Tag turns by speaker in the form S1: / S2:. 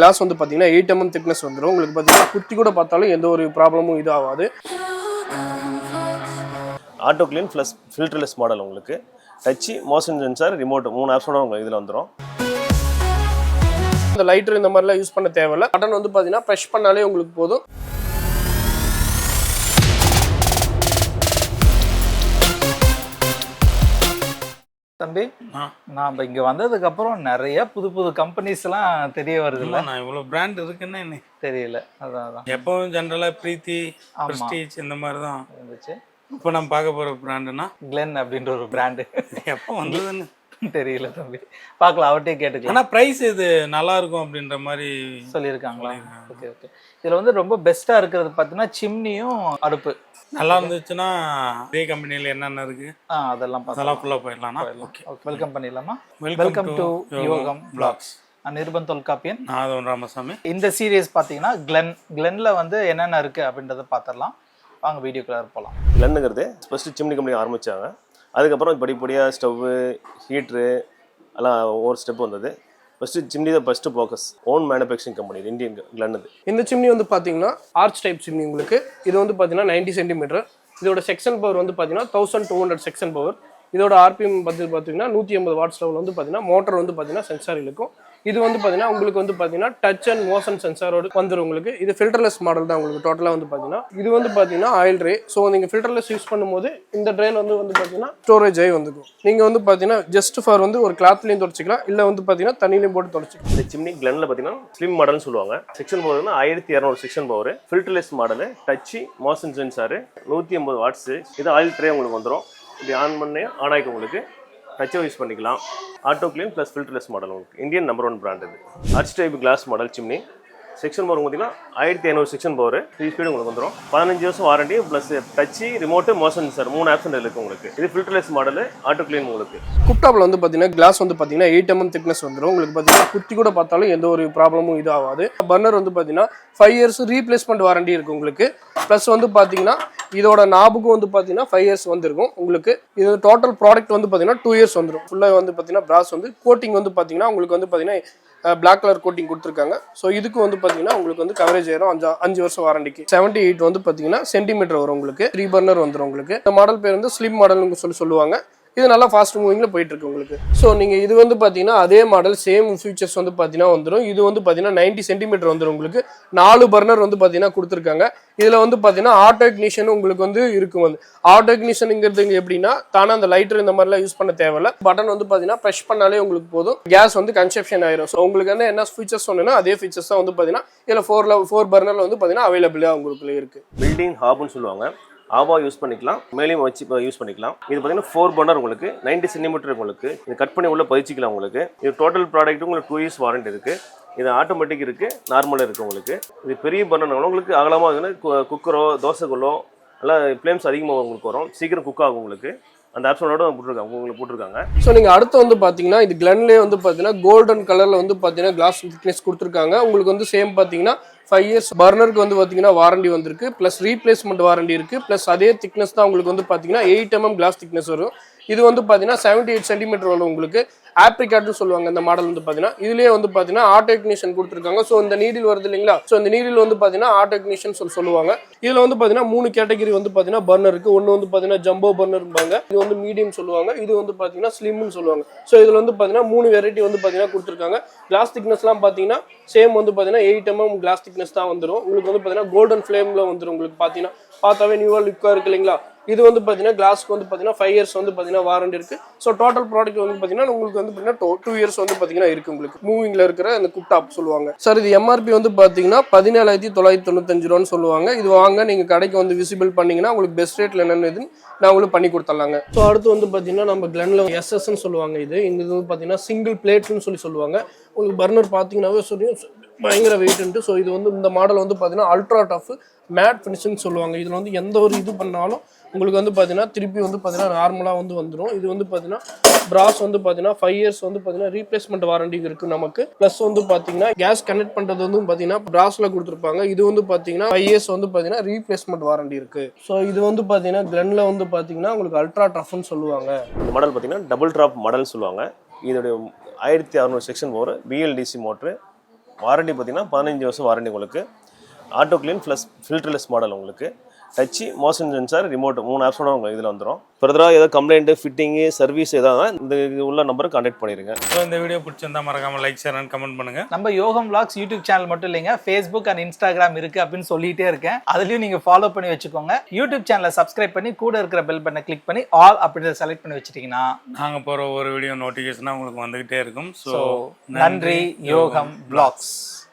S1: Class வந்து பார்த்தீங்கன்னா eight MM thickness வந்துடும் உங்களுக்கு பார்த்தீங்கன்னா குத்தி கூட பார்த்தாலும் எந்த ஒரு ப்ராப்ளமும் இது ஆகாது.
S2: Auto clean plus filterless model உங்களுக்கு. டச்சு மோஷன் சென்சார் ரிமோட் மூணு ஆப்ஸோட உங்களுக்கு இதில் வந்துடும்
S1: இந்த லைட்டர் இந்த மாதிரிலாம் யூஸ் பண்ண தேவையில்ல. பட்டன் வந்து பார்த்தீங்கன்னா ப்ரெஷ் பண்ணாலே உங்களுக்கு போதும்.
S3: தம்பி. நான் இங்க வந்ததுக்கு அப்புறம் நிறைய புது புது கம்பெனிஸ் எல்லாம் தெரிய வருது இல்ல?
S4: நான் இவ்வளவு பிராண்ட் இருக்குன்னு எனக்கு
S3: தெரியல. அதான் அதான்.
S4: எப்பவும் ஜென்ரலா பிரீத்தி. பிரஸ்டீஜ் இந்த மாதிரி தான்
S3: இருந்துச்சு.
S4: இப்போ நம்ம பார்க்க போற பிராண்டுனா
S3: கிளென் அப்படின்ற ஒரு பிராண்டு
S4: எப்போ வந்ததுன்னு?
S3: தெரியல தம்பி. பார்க்கலாம் அவர்கிட்டயே கேட்டுக்கலாம்.
S4: ஆனா பிரைஸ் இது நல்லா இருக்கும் அப்படின்ற மாதிரி
S3: சொல்லியிருக்காங்களா? Okay okay. இதுல வந்து ரொம்ப பெஸ்டா இருக்கிறது பார்த்தீங்கன்னா சிம்னியும் அடுப்பு.
S4: நல்லா இருந்துச்சுன்னா இதே கம்பெனில என்னென்ன இருக்கு?
S3: ஆ அதெல்லாம்
S4: அதெல்லாம் ஃபுல்லா போயிடலாம்னா ஓகே.
S3: வெல்கம் பண்ணிடலாமா? Welcome to Yogam blogs Nirupan Tholkappiyan.
S4: நான் அது ராமசாமி.
S3: இந்த சீரியஸ் பார்த்தீங்கன்னா கிளென் கிளென்ல வந்து என்னென்ன இருக்கு அப்படின்றத பார்த்துடலாம். வாங்க வீடியோக்குள்ள போகலாம்
S2: கிளன்னுங்கிறது ஃபஸ்ட்டு சிம்னி கம்பெனி ஆரம்பித்தாங்க அதுக்கப்புறம் படிப்படியாக ஸ்டவ்வு ஹீட்ரு எல்லாம் ஒவ்வொரு ஸ்டெப் வந்தது. ஃபஸ்ட்டு சிம்னி தான் first focus on manufacturing company Indian கிளன்னுது
S1: இந்த சிம்னி வந்து பார்த்தீங்கன்னா ஆர்ச் டைப் சிம்னி உங்களுக்கு. இது வந்து பார்த்தீங்கன்னா நைன்டி சென்டிமீட்டர் இதோட செக்ஷன் பவர் வந்து பார்த்தீங்கன்னா thousand two hundred section power இதோட ஆர்பிஎம் பார்த்து பார்த்தீங்கன்னா நூற்றி ஐம்பது வாட்ஸ் லெவல் வந்து பார்த்தீங்கன்னா மோட்டர் வந்து பார்த்தீங்கன்னா சென்சார் இருக்கும். இது வந்து பார்த்தீங்கன்னா உங்களுக்கு வந்து பார்த்தீங்கன்னா டச் அண்ட் மோஷன் சென்சாரோட வந்துடும் உங்களுக்கு. இது ஃபில்டர்லெஸ் மாடல் தான் உங்களுக்கு டோட்டலாக வந்து பார்த்தீங்கன்னா இது வந்து பார்த்தீங்கன்னா ஆயில் ட்ரே ஸோ நீங்கள் ஃபில்டர்லெஸ் யூஸ் பண்ணும்போது இந்த ட்ரேல வந்து வந்து பார்த்தீங்கன்னா ஸ்டோரேஜ் ஆகி வந்துக்கும். நீங்கள் வந்து பார்த்தீங்கன்னா ஜஸ்ட் ஃபார் வந்து ஒரு கிளாத்லையும் தொடச்சிக்கலாம். இல்லை வந்து பார்த்தீங்கன்னா தண்ணியிலையும் போட்டு தொடச்சிக்கலாம்.
S2: இந்த சிம்னி கிளனில் பார்த்தீங்கன்னா ஸ்லிம் மாடல்னு சொல்லுவாங்க. செக்ஷன் போகிறதுனா ஆயிரத்தி இரநூறு section power filterless model touch motion sensor நூற்றி ஐம்பது வாட்ஸு இது ஆயில் ட்ரே உங்களுக்கு வந்துடும் இப்படி ஆன் பண்ணி ஆன் ஆகிக்கும் உங்களுக்கு. டச்சை யூஸ் பண்ணிக்கலாம். Auto clean plus filterless model உங்களுக்கு. இந்தியன் நம்பர் ஒன் பிராண்ட் இது. Arch type glass model chimney section power பார்த்தீங்கன்னா ஆயிரத்தி ஐநூறு செக்ஷன் பவர் த்ரீ ஸ்பீடு உங்களுக்கு வந்துடும் பதினஞ்சு வருஷம் warranty plus touch remote motion sir மூணு ஆப்ஷன் இருக்குது உங்களுக்கு. இது ஃபில்டர்லெஸ் மாடல் ஆட்டோ க்ளீன் உங்களுக்கு.
S1: குப்டாப்ல வந்து பார்த்தீங்கன்னா கிளாஸ் வந்து பார்த்தீங்கன்னா எயிட் எம்எம் திக்னஸ் வந்துடும் உங்களுக்கு பார்த்தீங்கன்னா குத்தி கூட பார்த்தாலும் எந்த ஒரு ப்ராப்ளமும் இது ஆகாது பர்னர் வந்து பார்த்தீங்கன்னா ஃபைவ் இயர்ஸ் ரீப்ளேஸ்மெண்ட் வாரண்டி இருக்கு உங்களுக்கு. ப்ளஸ் வந்து பார்த்தீங்கன்னா இதோட நாபுக்கும் வந்து பார்த்தீங்கன்னா ஃபைவ் இயர்ஸ் வந்துருக்கும். உங்களுக்கு இது டோட்டல் ப்ராடக்ட் வந்து பார்த்தீங்கன்னா டூ இயர்ஸ் வந்துடும் ஃபுல்லாக வந்து பார்த்தீங்கன்னா பிராஸ் வந்து கோட்டிங் வந்து பார்த்தீங்கன்னா உங்களுக்கு வந்து பார்த்தீங்கன்னா பிளாக் கலர் கோட்டிங் கொடுத்துருக்காங்க. ஸோ இதுக்கு வந்து பார்த்தீங்கன்னா உங்களுக்கு வந்து கவரேஜ் ஆயிரும் அஞ்சு அஞ்சு வருஷம் வாரண்டிக்கு செவன்டி எயிட் வந்து பார்த்தீங்கன்னா சென்டிமீட்டர் வரும் உங்களுக்கு. த்ரீ பர்னர் வந்துடும் உங்களுக்கு. இந்த மாடல் பேர் வந்து ஸ்லிம் மாடல்னு சொல்லி சொல்லுவாங்க. இது நல்லா ஃபாஸ்ட் மூவிங்கில் போயிட்டுருக்கு உங்களுக்கு. ஸோ நீங்கள் இது வந்து பார்த்தீங்கன்னா அதே மாடல் சேம் ஃபீச்சர்ஸ் வந்து பார்த்தீங்கன்னா வந்துடும் இது வந்து பார்த்தீங்கன்னா நைன்டி சென்டிமீட்டர் வந்துடும் உங்களுக்கு. நாலு பர்னர் வந்து பார்த்தீங்கன்னா கொடுத்துருக்காங்க. இதில் வந்து பார்த்தீங்கன்னா ஆட்டோ இக்னிஷன் உங்களுக்கு வந்து இருக்கும் வந்து. ஆட்டோ இக்னிஷனுங்கிறது எப்படின்னா தானே அந்த லைட்டர் இந்த மாதிரிலாம் யூஸ் பண்ண தேவையில்ல. பட்டன் வந்து பார்த்தீங்கன்னா ப்ரெஷ் பண்ணாலே உங்களுக்கு போதும். கேஸ் வந்து கன்செப்ஷன் ஆயிரும். ஸோ உங்களுக்கு வந்து என்ன ஃபீச்சர்ஸ் சொன்னீங்கன்னா அதே ஃபீச்சர்ஸ் தான் வந்து பார்த்தீங்கன்னா இதில் ஃபோரில் ஃபோர் பர்னரில் வந்து பார்த்தீங்கன்னா அவைலபிளாக உங்களுக்கு இருக்குது
S2: பில்டிங் ஹாப்னு சொல்லுவாங்க. ஆவா யூஸ் பண்ணிக்கலாம். மேலேயும் வச்சு யூஸ் பண்ணிக்கலாம். இது பார்த்தீங்கன்னா ஃபோர் பர்னர் உங்களுக்கு 90 சென்டிமீட்டர் உங்களுக்கு. இது கட் பண்ணி உள்ள பதிச்சிக்கலாம் உங்களுக்கு. இது டோட்டல் ப்ராடக்ட் உங்களுக்கு டூ இயர்ஸ் வாரண்ட் இருக்குது இது ஆட்டோமேட்டிக் இருக்குது நார்மலாக இருக்குது உங்களுக்கு. இது பெரிய பர்னர்னால உங்களுக்கு அகலமாக இருக்குன்னா குக்கரோ தோசைக்கல்லோ எல்லாம் ஃப்ளேம்ஸ் அதிகமாக உங்களுக்கு வரும். சீக்கிரம் குக் ஆகும் உங்களுக்கு. அந்த ஆப்ஷனோட போட்டிருக்காங்க உங்களுக்கு போட்டிருக்காங்க.
S1: ஸோ நீங்கள் அடுத்து வந்து பார்த்தீங்கன்னா இது கிளன்லேயே வந்து பார்த்தீங்கன்னா கோல்டன் கலரில் வந்து பார்த்தீங்கன்னா கிளாஸ் திக்னஸ் கொடுத்துருக்காங்க. உங்களுக்கு வந்து சேம் பார்த்தீங்கன்னா ஃபைவ் இயர்ஸ் பர்னருக்கு வந்து பார்த்தீங்கன்னா வாரண்டி வந்திருக்கு. ப்ளஸ் ரீப்ளேஸ்மெண்ட் வாரண்டி இருக்குது ப்ளஸ் அதே திக்னஸ் தான் உங்களுக்கு வந்து பார்த்தீங்கன்னா எயிட் எம்எம் கிளாஸ் திக்னஸ் வரும். இது வந்து பார்த்தீங்கன்னா செவன்டி எயிட் சென்டிமீட்டர் வரும் உங்களுக்கு ஆப்ரிகாட்னு சொல்லுவாங்க இந்த மாடல் வந்து பார்த்தீங்கன்னா இதுலேயே வந்து பார்த்தீங்கன்னா ஆட்டோ கொடுத்துருக்காங்க ஸோ இந்த நீடில் வருது இல்லைங்களா ஸோ இந்த நீடில் வந்து பார்த்தீங்கன்னா ஆட்டோ டெக்னீஷியன் சொல்லி சொல்லுவாங்க இதில் வந்து பார்த்தீங்கன்னா மூணு கேட்டகரி வந்து பார்த்தீங்கன்னா பர்னர் இருக்குது ஒன்று வந்து பார்த்தீங்கன்னா ஜம்போ பர்னர்பாங்க இது வந்து மீடியம் சொல்லுவாங்க இது வந்து பார்த்தீங்கன்னா ஸ்லிம்னு சொல்லுவாங்க ஸோ இதில் வந்து பார்த்தீங்கன்னா மூணு வெரைட்டி வந்து பார்த்தீங்கன்னா கொடுத்துருக்காங்க கிளாஸ் திக்னஸ்லாம் பார்த்தீங்கன்னா சேம் வந்து பார்த்தீங்கன்னா எயிட் எம்எம் கிளாஸ் திக்னஸ் தான் வந்துடும் உங்களுக்கு வந்து பார்த்தீங்கன்னா கோல்டன் ஃப்ளேமில் வந்துடும் உங்களுக்கு பார்த்தீங்கன்னா பார்த்தாவே நியூவாக லுக்காக இருக்கு இல்லைங்களா? இது வந்து பார்த்தீங்கன்னா கிளாஸ்க்கு வந்து பார்த்தீங்கன்னா ஃபைவ் இயர்ஸ் வந்து பார்த்தீங்கன்னா வாரண்டி இருக்கு. ஸோ டோட்டல் ப்ராடக்ட் வந்து பார்த்தீங்கன்னா உங்களுக்கு வந்து பார்த்தீங்கன்னா டூ இயர்ஸ் வந்து பார்த்தீங்கன்னா இருக்கு உங்களுக்கு. மூவிங்கில் இருக்கிற அந்த குப்டாப் சொல்லுவாங்க. சார் இது எம்ஆர்பி வந்து பார்த்தீங்கன்னா பதினேழாயிரத்தி தொள்ளாயிரத்தி தொண்ணூத்தஞ்சு ரூபான்னு சொல்லுவாங்க. இது வாங்க நீங்கள் கடைக்கு வந்து விசிபிள் பண்ணீங்கன்னா உங்களுக்கு பெஸ்ட் ரேட்டில் என்னென்ன இதுன்னு நான் உங்களுக்கு பண்ணி கொடுத்துடலாங்க. ஸோ அடுத்து வந்து பார்த்தீங்கன்னா நம்ம கிளனில் எஸ்எஸ்ன்னு சொல்லுவாங்க இது. இந்த இது வந்து பார்த்தீங்கன்னா சிங்கிள் பிளேட்னு சொல்லி சொல்லுவாங்க. உங்களுக்கு பர்னர் பார்த்தீங்கன்னாவே சொல்லி பயங்கர வெயிட்ன்ட்டு ஸோ இது வந்து இந்த மாடல் வந்து பார்த்தீங்கன்னா அல்ட்ரா டஃப் மேட் ஃபினிஷிங் சொல்லுவாங்க இதில் வந்து எந்த ஒரு இது பண்ணாலும் உங்களுக்கு வந்து பார்த்தீங்கன்னா திருப்பி வந்து பார்த்தீங்கன்னா நார்மலாக வந்து வந்துடும் இது வந்து பார்த்தீங்கன்னா பிராஸ் வந்து பார்த்தீங்கன்னா ஃபைவ் இயர்ஸ் வந்து பார்த்தீங்கன்னா ரீப்ளேஸ்மெண்ட் வாரண்டி இருக்குது நமக்கு ப்ளஸ் வந்து பார்த்தீங்கன்னா கேஸ் கனெக்ட் பண்ணுறது வந்து பார்த்தீங்கன்னா பிராஸ்ல கொடுத்துருப்பாங்க இது வந்து பார்த்தீங்கன்னா ஃபைவ் இயர்ஸ் வந்து பார்த்தீங்கன்னா ரீப்ளேஸ்மெண்ட் வாரண்டி இருக்குது ஸோ இது வந்து பார்த்தீங்கன்னா கிளனில் வந்து பார்த்தீங்கன்னா உங்களுக்கு அல்ட்ரா டஃப்னு சொல்லுவாங்க
S2: இந்த மாடல் பார்த்தீங்கன்னா டபுள் ட்ராப் மாடல் சொல்லுவாங்க இதோடைய ஆயிரத்தி அறநூறு செக்ஷன் போகிற பிஎல்டிசி மோட்ரு வாரண்டி பார்த்தீங்கன்னா பதினஞ்சு வருஷம் வாரண்டி உங்களுக்கு. Auto clean plus filterless model உங்களுக்கு. டச்சு மோஷன் சென்சார் ரிமோட் மூணு ஆப்ஸோட உங்களுக்கு இதில் வந்துடும் ஃபர்தராக ஏதாவது கம்ப்ளைண்ட்டு ஃபிட்டிங்கு சர்வீஸ் ஏதாவது இந்த இது உள்ள நம்பருக்கு கான்டாக்ட் பண்ணிடுங்க
S4: ஸோ இந்த வீடியோ பிடிச்சிருந்தா மறக்காம லைக் ஷேர் அண்ட் கமெண்ட் பண்ணுங்க.
S3: நம்ம யோகம் vlogs யூடியூப் சேனல் மட்டும் இல்லைங்க ஃபேஸ்புக் அண்ட் இன்ஸ்டாகிராம் இருக்கு அப்படின்னு சொல்லிட்டே இருக்கேன். அதுலயும் நீங்க ஃபாலோ பண்ணி வச்சுக்கோங்க. யூடியூப் சேனலை சப்ஸ்கிரைப் பண்ணி கூட இருக்கிற பெல் பட்டனை கிளிக் பண்ணி ஆல் அப்படின்றத செலக்ட் பண்ணி வச்சிட்டீங்கன்னா
S4: நாங்க போற ஒரு வீடியோ நோட்டிஃபிகேஷனா உங்களுக்கு வந்துகிட்டே இருக்கும்.
S3: ஸோ நன்றி யோகம் vlogs.